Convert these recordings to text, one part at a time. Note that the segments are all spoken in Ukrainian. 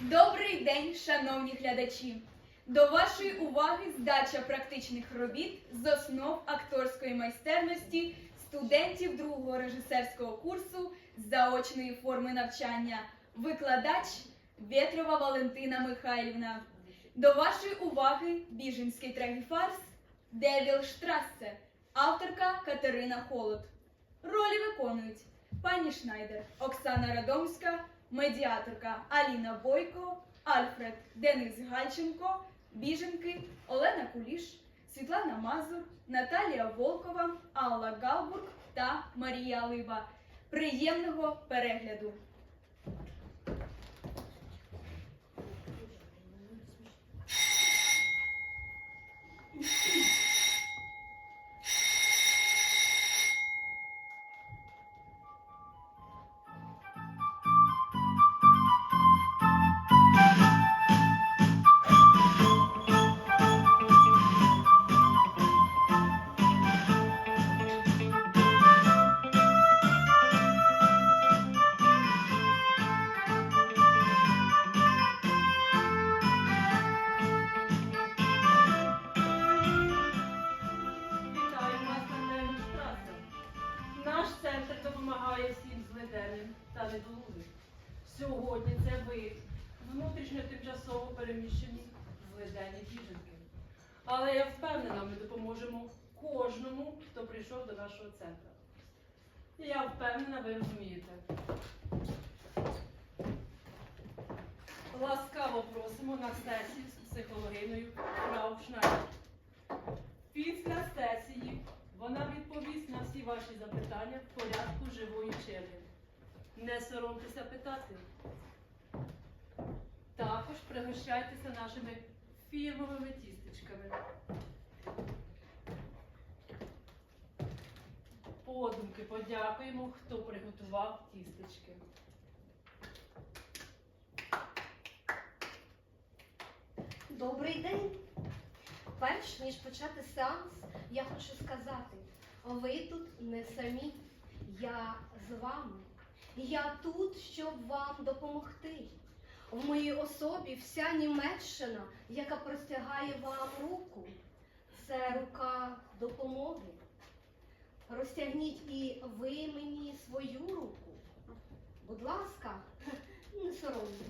Добрий день, шановні глядачі! До вашої уваги здача практичних робіт з основ акторської майстерності студентів другого режисерського курсу заочної форми навчання. Викладач Вєтрова Валентина Михайлівна. До вашої уваги біженський трагіфарс Девіл Штрассе, авторка Катерина Холод. Ролі виконують пані Шнайдер, Оксана Радомська, медіаторка Аліна Бойко, Альфред Денис Гальченко, біженки Олена Куліш, Світлана Мазур, Наталія Волкова, Алла Галбург та Марія Либа. Приємного перегляду! Переміщені злиденні біженки. Але я впевнена, ми допоможемо кожному, хто прийшов до нашого центру. І я впевнена, ви розумієте. Ласкаво просимо на сесію з психологиною Фрау Шнайдер. Після сесії вона відповість на всі ваші запитання в порядку живої черги. Не соромтеся питати. Також пригощайтеся нашими фірмовими тістечками. Подумки подякуємо, хто приготував тістечки. Добрий день. Перш ніж почати сеанс, я хочу сказати, ви тут не самі. Я з вами. Я тут, щоб вам допомогти. В моїй особі вся Німеччина, яка простягає вам руку. Це рука допомоги. Розтягніть і ви мені свою руку. Будь ласка, не соромтесь.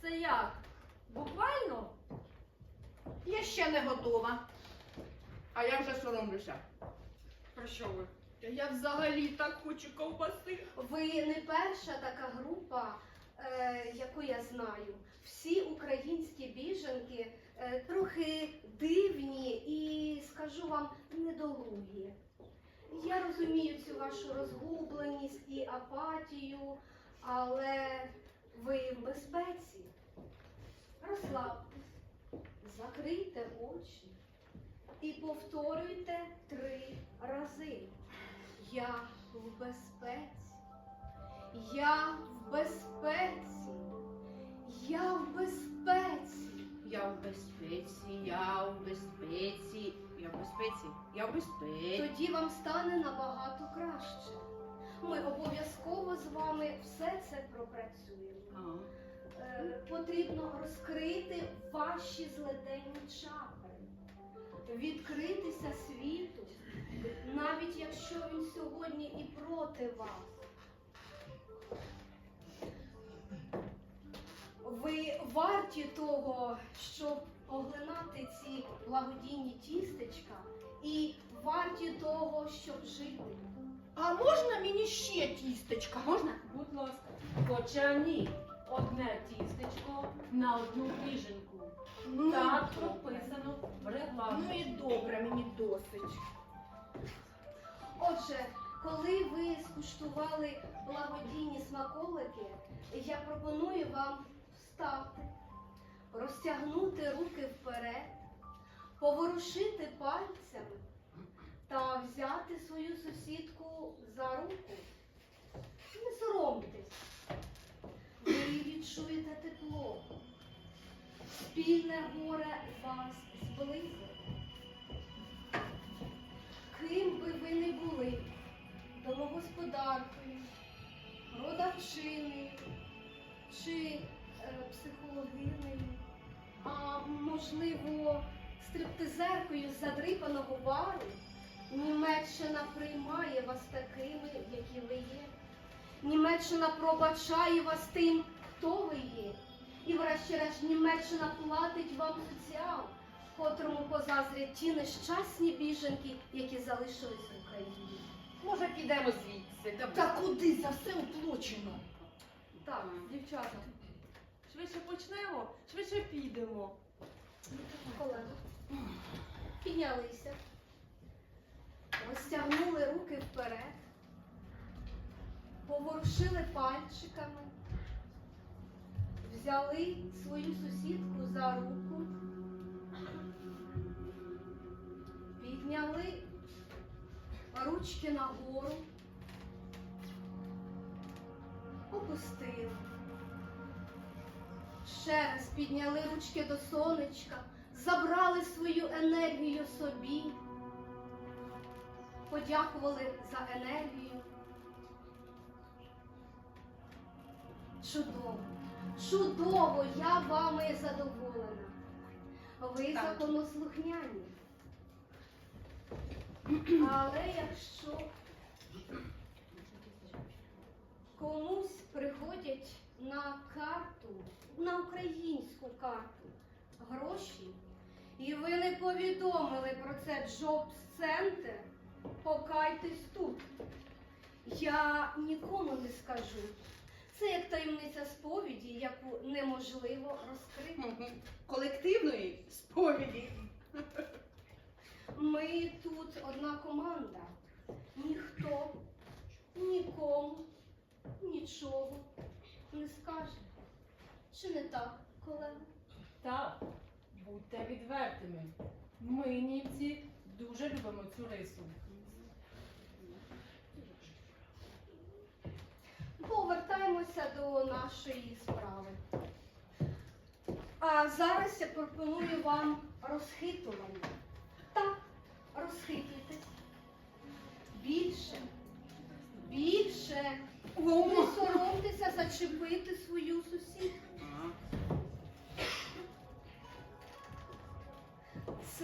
Це як? Буквально? Я ще не готова. А я вже соромлюся. Про що ви? Я взагалі так хочу ковбаси. Ви не перша така група, яку я знаю. Всі українські біженки е, трохи дивні і, скажу вам, недолугі. Я розумію цю вашу розгубленість і апатію, але ви в безпеці. Розслабтесь, закрийте очі і повторюйте три рази. Я в безпеці. Я в безпеці. Я в безпеці. Я в безпеці, я в безпеці, я в безпеці, я в безпеці. Тоді вам стане набагато краще. Ми обов'язково з вами все це пропрацюємо. Е, потрібно розкрити ваші зледенні чакри, відкритися світу, навіть якщо він сьогодні і проти вас. Ви варті того, щоб поглинати ці благодійні тістечка, і варті того, щоб жити. а можна мені ще тістечка? Можна? Будь ласка. Хоча ні. Одне тістечко на одну біженку. Ну, Так прописано в Ну і добре, мені досить. Отже, коли ви скуштували благодійні смаколики, я пропоную вам встати, розтягнути руки вперед, поворушити пальцями та взяти свою сусідку за руку. Не соромтесь. Ви відчуєте тепло. Спільне горе вас зблизить. Ким би ви не були, домогосподаркою, продавчиною чи е, психологинею, а можливо, стриптизеркою з задрипаного бару. Німеччина приймає вас такими, які ви є. Німеччина пробачає вас тим, хто ви є. І врешті-решт Німеччина платить вам соціал, котрому позазрять ті нещасні біженки, які залишились в Україні. Може, підемо звідси? Та куди за все оплачено? Так, дівчата. Швидше почнемо, швидше підемо. Колеги, піднялися, розтягнули руки вперед, поворушили пальчиками, взяли свою сусідку за руку, підняли ручки нагору, опустили. Ще раз підняли ручки до сонечка, забрали свою енергію собі, подякували за енергію. Чудово, чудово, я вами задоволена. Ви законослухняні. Але якщо комусь приходять на карту, на українську карту гроші, і ви не повідомили про це Джобс-центр, покайтесь тут. Я нікому не скажу. Це як таємниця сповіді, яку неможливо розкрити. колективної сповіді. Ми тут одна команда. Ніхто нікому нічого не скаже. Чи не так, колега? Так, будьте відвертими. Ми, німці, дуже любимо цю рису. Повертаємося до нашої справи. А зараз я пропоную вам розхитування. Так, розхитуйтесь. Більше, більше. Не соромтеся зачепити свою сусідку.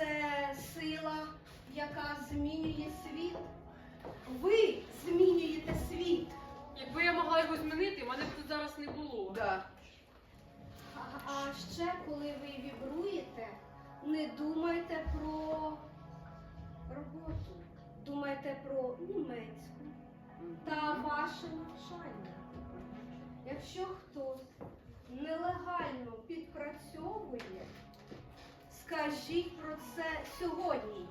Це сила, яка змінює світ. Ви змінюєте світ. Якби я могла його змінити, мене б тут зараз не було. Да. А, а ще коли ви вібруєте, не думайте про роботу, думайте про німецьку та ваше навчання. Якщо хтось нелегально підпрацьовує, скажіть про це сьогодні.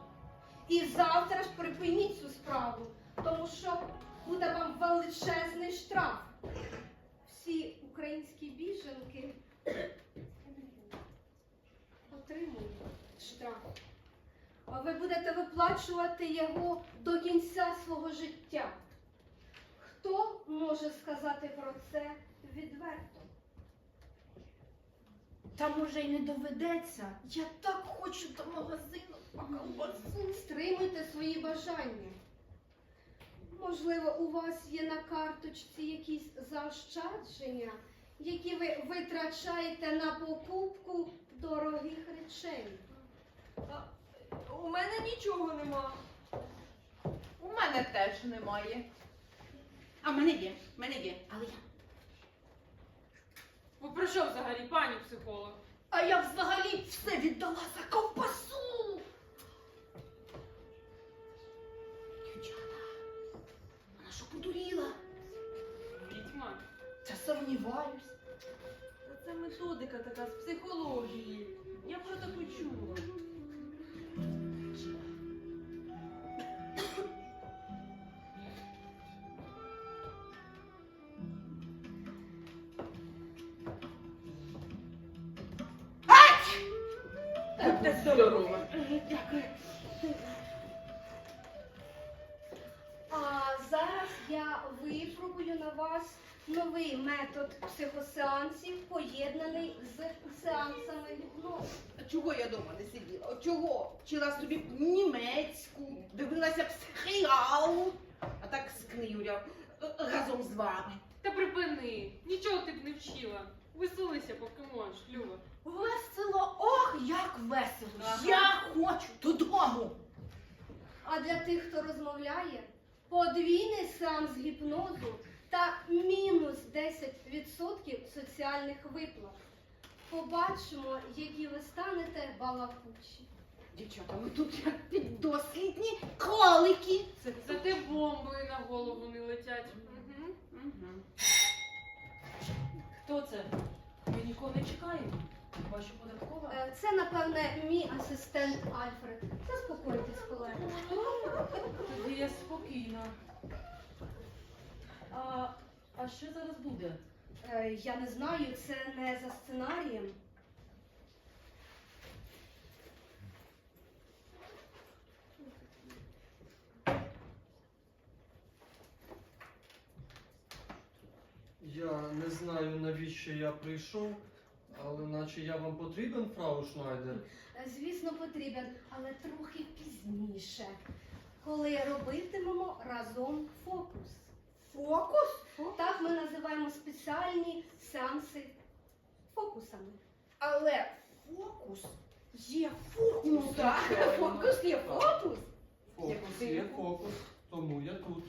І завтра ж припиніть цю справу, тому що буде вам величезний штраф. Всі українські біженки отримують штраф. А ви будете виплачувати його до кінця свого життя. Хто може сказати про це відверто? Та може й не доведеться. Я так хочу до магазину по ковбасу. Стримуйте свої бажання. Можливо, у вас є на карточці якісь заощадження, які ви витрачаєте на покупку дорогих речей. У мене нічого нема. У мене теж немає. А в мене є, в мене є. Але я. Ви про що взагалі, пані психолог? А я взагалі все віддала за ковбасу. Дівчата, вона що подуріла? Відьма. Та сумніваюсь. Та це методика така Здорово. А зараз я випробую на вас новий метод психосеансів, поєднаний з сеансами гіпнозу. Чого я дома не сиділа? Чого? Вчила собі німецьку, дивилася психіал, а так скнивля разом з вами. Та припини, нічого ти б не вчила. Веселися, поки можеш, Люба. Весело, ох, як весело. Ага. Я хочу додому. А для тих, хто розмовляє, подвійний сеанс гіпнозу та мінус 10% соціальних виплат. Побачимо, які ви станете балакучі. Дівчата, ми тут як піддослідні кролики. Це, це ти бомби на голову не летять. Угу. Угу. Хто це? Ми нікого не чекаємо. Ваша податкова? Е, Це, напевне, мій асистент Альфред. Заспокойтесь, колеги. Тоді я спокійна. А, а що зараз буде? Е, Я не знаю, це не за сценарієм. Я не знаю, навіщо я прийшов, але наче я вам потрібен, фрау Шнайдер. Е, Звісно, потрібен, але трохи пізніше, коли робитимемо разом фокус. Фокус? Так ми називаємо спеціальні сеанси фокусами. Але фокус є фокус. Ну так, фокус є фокус. Фокус є фокус, тому я тут.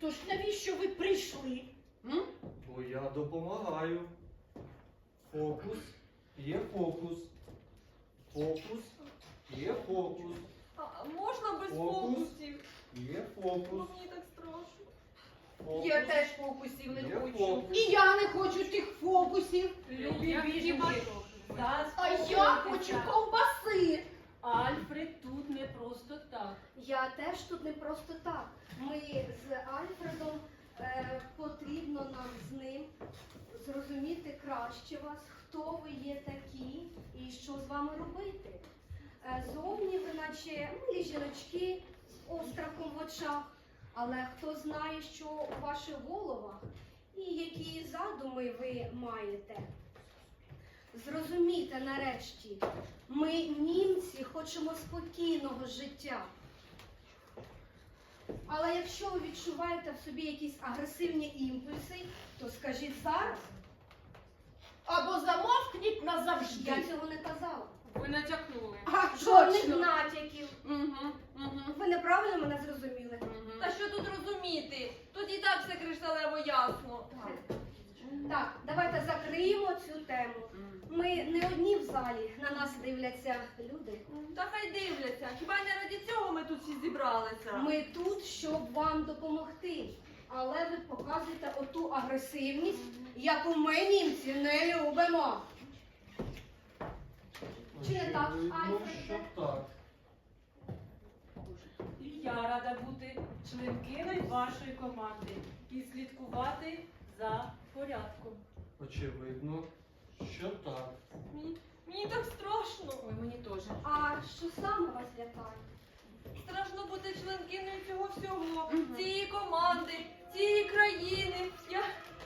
Тож навіщо ви прийшли? М? Бо я допомагаю. Фокус є фокус. Фокус є фокус. А можна без Фокус. фокусів? Є Бо фокус. Мені так страшно. Фокус. Я теж фокусів не Є хочу. фокус. І я не хочу тих фокусів. Любі біженки. А я хочу ковбаси. Альфред тут не просто так. Я теж тут не просто так. Ми з Альфредом е, потрібно нам з ним зрозуміти краще вас, хто ви є такі і що з вами робити. Е, зовні ви наче милі жіночки з острахом в очах, але хто знає, що у ваших головах і які задуми ви маєте. Зрозумійте нарешті, ми, німці, хочемо спокійного життя. Але якщо ви відчуваєте в собі якісь агресивні імпульси, то скажіть зараз. Або замовкніть назавжди. Я цього не казала. Ви натякнули. А, Жодних точно. натяків. Угу, угу, Ви неправильно мене зрозуміли. угу. Та що тут розуміти? Тут і так все кришталево ясно. Так, давайте закриємо цю тему. Ми не одні в залі, на нас дивляться люди. Та хай дивляться. Хіба не раді цього ми тут всі зібралися? Ми тут, щоб вам допомогти. Але ви показуєте оту агресивність, яку ми німці не любимо. Чи не так, Альфреде? так. І я рада бути членкиною вашої команди і слідкувати за порядком. Очевидно, що так. Мені, мені так страшно. Ой, мені теж. А що саме вас лякає? Страшно бути членкиною цього всього, цієї команди, цієї країни. Я,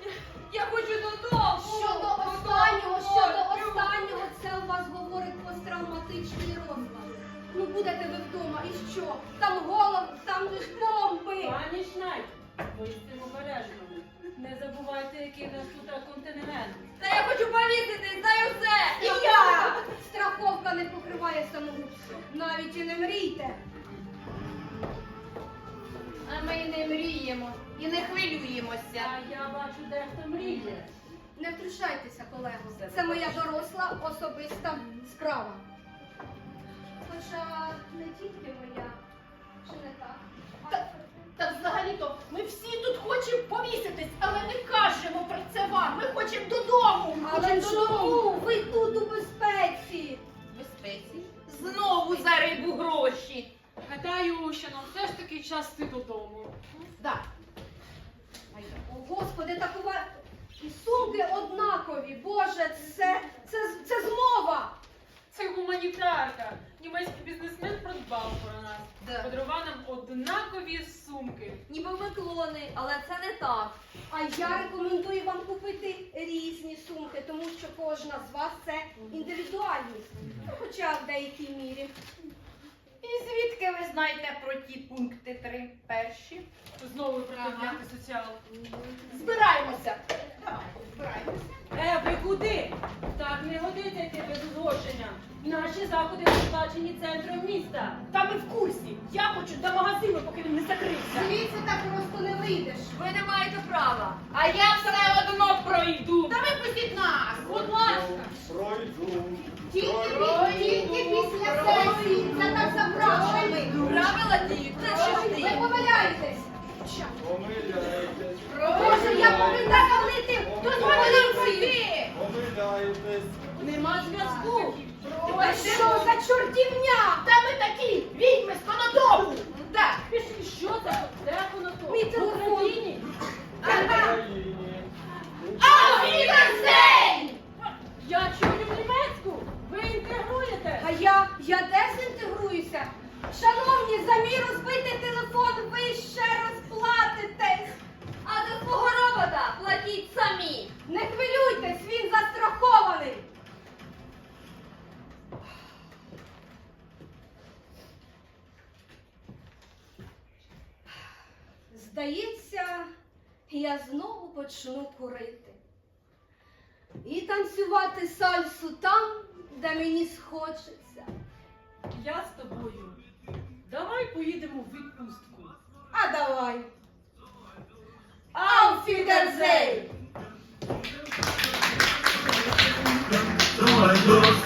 я, я хочу додому. Щодо останнього, щодо останнього, це у вас говорить посттравматичний розлад. Ну будете ви вдома, і що? Там голод, там же ж бомби. Пані Шнайд, ви з цим обережно. Не забувайте, який нас тут континент. Та я хочу повісити, знаю все. І я! Страховка не покриває самогубство. Навіть і не мрійте. А ми не мріємо і не хвилюємося. А я бачу, дехто мріє. Не втручайтеся, колего. Це моя доросла особиста справа. Хоча не тільки моя, чи не так? Та- Та взагалі-то ми всі тут хочемо повіситись, але не кажемо про це вам. Ми хочемо додому. Але чому? Ви тут у безпеці. Безпеці. Знову за рибу гроші. Гадаю, що нам все ж таки час йти додому. Да. Господи, так у вас сумки однакові. Боже, це, це, це змова. Це гуманітарка. Німецький бізнесмен продбав про нас. Да. Подарував нам однакові сумки. Ніби ми клони, але це не так. А я рекомендую вам купити різні сумки, тому що кожна з вас це індивідуальність. Ну, Хоча в деякій мірі. І звідки ви знаєте про ті пункти три перші? Знову придивляти соціал. Збираємося. Давай, збираємося. Е, ви куди? Так не годиться йти без узгодження. Наші заходи розплачені центром міста. Та ми в курсі. Я хочу до магазину, поки він не закрився. Звідси так просто не вийдеш. Ви не маєте права. А я все одно пройду. Та випустіть нас. Будь ласка. Пройду. Тільки, після сесії. Це так запрошені. Правила діють Ви помиляєтесь. Помиляєтесь. Боже, я повинна валити. Пройти. Помиляєтесь. Нема зв'язку. Та що за чортівня? Та ми такі відьми з конотопу. Так. Пішли, що це? Де воно то? Мій В телефон. Україні? В Україні. А Вітерзейн! Я чую німецьку. А я, я дезінтегруюся. Шановні, за мій розбитий телефон ви ще розплатитесь. А за свого робота платіть самі. Не хвилюйтесь, він застрахований. Здається, я знову почну курити. І танцювати сальсу там, де мені схочеться. Я з тобою. Давай поїдемо в відпустку. А давай. Ау, фідерзей! Давай, дос,